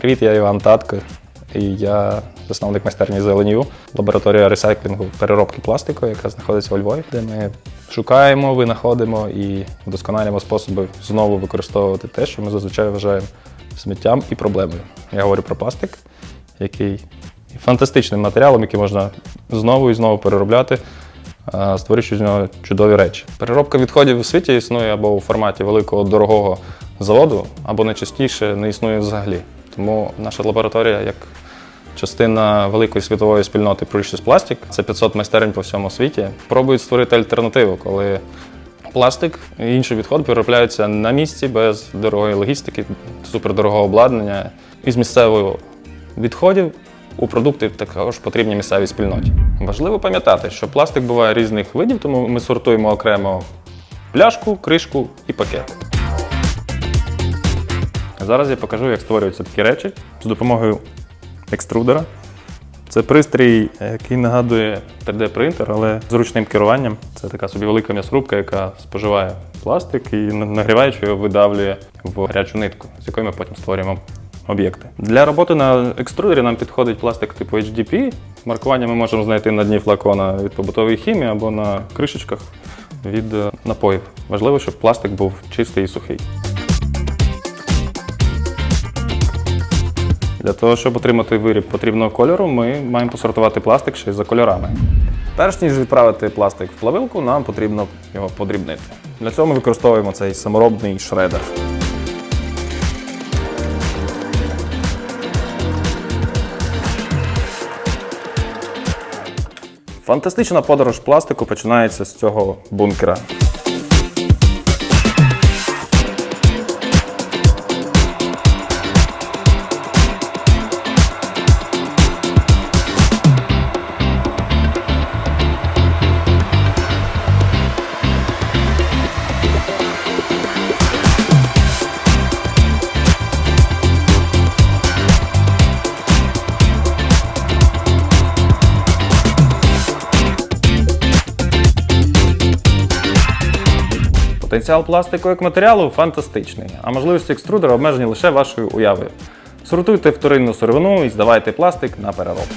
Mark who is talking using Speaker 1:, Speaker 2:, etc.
Speaker 1: Привіт, я Іван Татко, і я засновник майстерні зеленю, лабораторія ресайклінгу переробки пластику, яка знаходиться у Львові, де ми шукаємо, винаходимо і вдосконалюємо способи знову використовувати те, що ми зазвичай вважаємо сміттям і проблемою. Я говорю про пластик, який є фантастичним матеріалом, який можна знову і знову переробляти, створюючи з нього чудові речі. Переробка відходів у світі існує або у форматі великого дорогого заводу, або найчастіше не існує взагалі. Тому наша лабораторія, як частина великої світової спільноти Precious Plastic, це 500 майстерень по всьому світі, пробують створити альтернативу, коли пластик і інші відходи переробляються на місці без дорогої логістики, супердорогого обладнання із місцевого відходів у продукти також потрібні місцевій спільноті. Важливо пам'ятати, що пластик буває різних видів, тому ми сортуємо окремо пляшку, кришку і пакет. Зараз я покажу, як створюються такі речі з допомогою екструдера. Це пристрій, який нагадує 3D-принтер, але з ручним керуванням. Це така собі велика м'ясорубка, яка споживає пластик і нагріваючи його видавлює в гарячу нитку, з якою ми потім створюємо об'єкти. Для роботи на екструдері нам підходить пластик типу HDP. Маркування ми можемо знайти на дні флакона від побутової хімії або на кришечках від е, напоїв. Важливо, щоб пластик був чистий і сухий. Для того, щоб отримати виріб потрібного кольору, ми маємо посортувати пластик ще й за кольорами. Перш ніж відправити пластик в плавилку, нам потрібно його подрібнити. Для цього ми використовуємо цей саморобний шредер. Фантастична подорож пластику починається з цього бункера. Потенціал пластику як матеріалу фантастичний, а можливості екструдера обмежені лише вашою уявою. Сортуйте вторинну сировину і здавайте пластик на переробку.